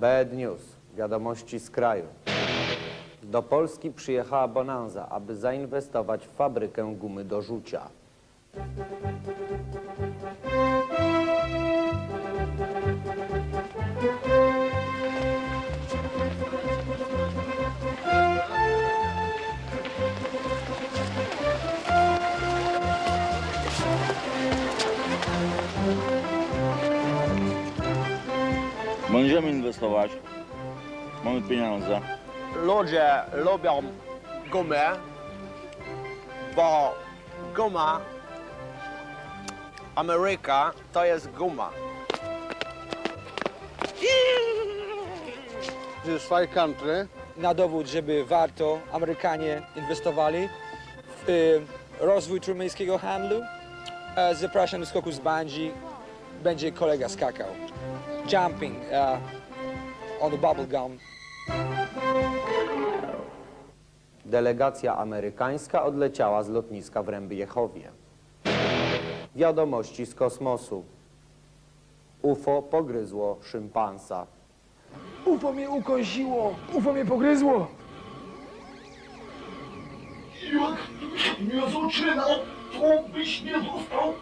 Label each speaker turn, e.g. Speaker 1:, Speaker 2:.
Speaker 1: Bad news. Wiadomości z kraju. Do Polski przyjechała Bonanza, aby zainwestować w fabrykę gumy do rzucia.
Speaker 2: Będziemy inwestować. Mamy pieniądze.
Speaker 3: Ludzie lubią gumę, bo guma Ameryka to jest guma.
Speaker 4: This is five country.
Speaker 5: na dowód, żeby warto Amerykanie inwestowali w y, rozwój trójmiejskiego handlu. E, zapraszam do skoku z bungee. Będzie kolega skakał. Jumping uh, on the bubble gum.
Speaker 1: Delegacja amerykańska odleciała z lotniska w Ręby-Jechowie. Wiadomości z kosmosu. UFO pogryzło szympansa.
Speaker 6: UFO mnie ukąsiło, UFO mnie pogryzło.
Speaker 7: Jak nie zaczynał, to byś nie dostał